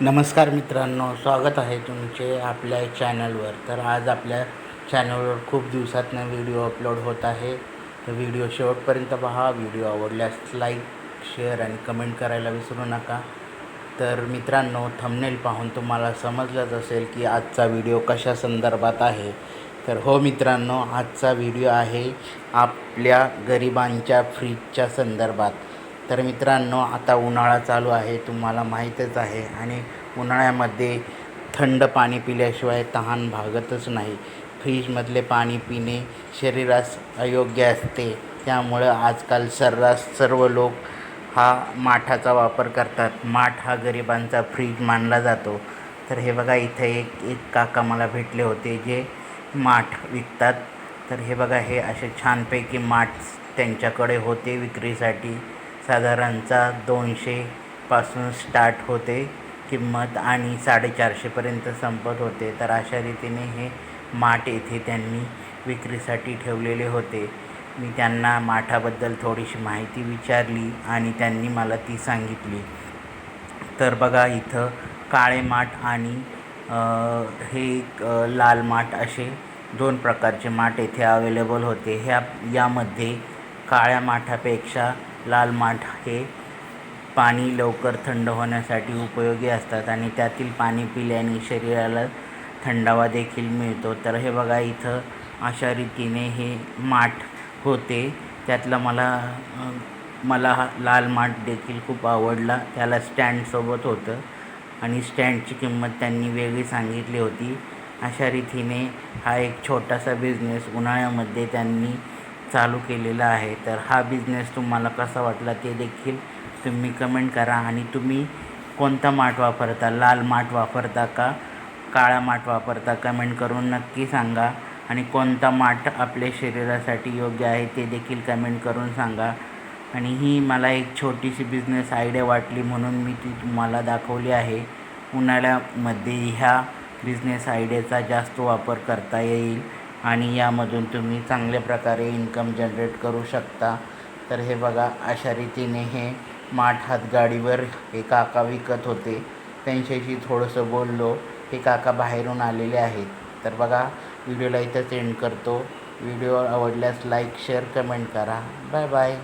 नमस्कार मित्रांनो स्वागत आहे तुमचे आपल्या चॅनलवर. तर आज आपल्या चॅनलवर खूप दिवसातनं व्हिडिओ अपलोड होत आहे. तर व्हिडिओ शेवटपर्यंत पहा. व्हिडिओ आवडल्यास लाईक शेअर आणि कमेंट करायला विसरू नका. तर मित्रांनो थंबनेल पाहून तुम्हाला समजलंच असेल की आजचा व्हिडिओ कशा संदर्भात आहे. तर हो मित्रांनो आजचा व्हिडिओ आहे आपल्या गरिबांच्या फ्रीजच्या संदर्भात. तर मित्रांनो आता उन्हाळा चालू आहे तुम्हाला माहीतच आहे. आणि उन्हाळ्यामध्ये थंड पाणी पिल्याशिवाय तहान भागतच नाही. फ्रीजमधले पाणी पिणे शरीरास अयोग्य असते. त्यामुळं आजकाल सर्रास सर्व लोक हा माठाचा वापर करतात. माठ हा गरिबांचा फ्रीज मानला जातो. तर हे बघा इथे एक एक काका मला भेटले होते जे माठ विकतात. तर हे बघा हे असे छानपैकी माठ त्यांच्याकडे होते विक्रीसाठी. साधारणतः दोनशेपासून स्टार्ट होते किंमत आणि साडेचारशेपर्यंत संपत होते. तर अशा रीतीने हे माठ येथे त्यांनी विक्रीसाठी ठेवलेले होते. मी त्यांना माठाबद्दल थोडीशी माहिती विचारली आणि त्यांनी मला ती सांगितली. तर बघा इथं काळे माठ आणि हे लाल माठ असे दोन प्रकारचे माठ येथे अवेलेबल होते. ह्या यामध्ये काळ्या माठापेक्षा लाल माठ हे पाणी लवकर थंड होण्यासाठी उपयोगी असतात आणि त्यातील पाणी पिल्याने शरीराला थंडावा देखील मिळतो. तर हे बघा इथं अशा रीतीने हे माठ होते. त्यातलं मला मला हा लाल माठ देखील खूप आवडला. त्याला स्टँडसोबत होतं आणि स्टँडची किंमत त्यांनी वेगळी सांगितली होती. अशा रीतीने हा एक छोटासा बिझनेस उन्हाळ्यामध्ये त्यांनी चालू केलेला आहे. तर हा बिझनेस तुम्हाला कसा वाटला ते देखील तुम्ही कमेंट करा आणि तुम्ही कोणता माठ वापरता? लाल माठ वापरता का? काळा माठ वापरता? कमेंट करून नक्की सांगा. आणि कोणता माठ आपल्या शरीरासाठी योग्य आहे ते देखील कमेंट करून सांगा. आणि ही मला एक छोटीशी बिझनेस आयडिया वाटली म्हणून मी ती तुम्हाला दाखवली आहे. उन्हाळ्यामध्ये ह्या बिझनेस आयडियाचा जास्त वापर करता येईल. आणि यामधून तुम्ही चांगल्या प्रकारे इन्कम जनरेट करू शकता. तर हे बघा अशा रीतीने हे माठ हातगाडीवर हे काका विकत होते. त्यांच्याशी थोडंसं बोललो. हे काका बाहेरून आलेले आहेत. तर बघा व्हिडिओला इथंच एंड करतो. व्हिडिओ आवडल्यास लाईक शेअर कमेंट करा. Bye bye